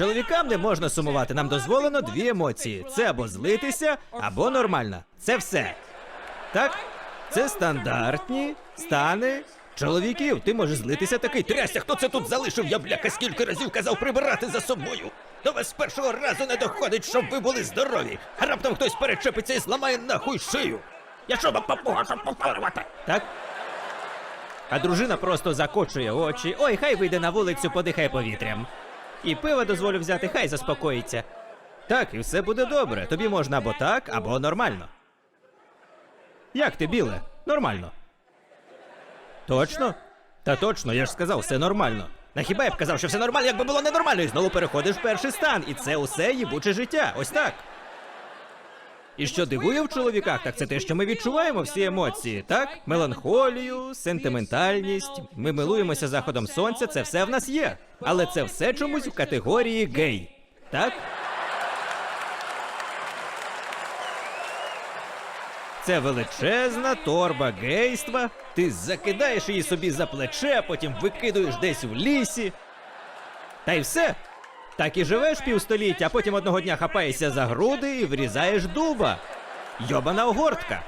Чоловікам не можна сумувати, нам дозволено дві емоції: це або злитися, або нормально. Це все. Так? Це стандартні стани чоловіків. Ти можеш злитися такий. Трясся, хто це тут залишив? Я бляха скільки разів казав прибирати за собою. До вас з першого разу не доходить, щоб ви були здорові. А раптом хтось перечепиться і зламає нахуй шию. Я що вам папуга, щоб повторювати? Так? А дружина просто закочує очі. Ой, хай вийде на вулицю, подихає повітрям. І пиво дозволю взяти, хай заспокоїться. Так, і все буде добре. Тобі можна або так, або нормально. Як ти, біле? Нормально. Точно? Та точно, я ж сказав, все нормально. На хіба я б казав, що все нормально, якби було ненормально, і знову переходиш в перший стан, і це усе їбуче життя. Ось так. І що дивує в чоловіках, так це те, що ми відчуваємо всі емоції, так? Меланхолію, сентиментальність. Ми милуємося заходом сонця, це все в нас є. Але це все чомусь в категорії гей. Так? Це величезна торба гейства. Ти закидаєш її собі за плече, а потім викидуєш десь в лісі. Та й все. Так і живеш півстоліття, а потім одного дня хапаєшся за груди і врізаєш дуба. Йобана огортка.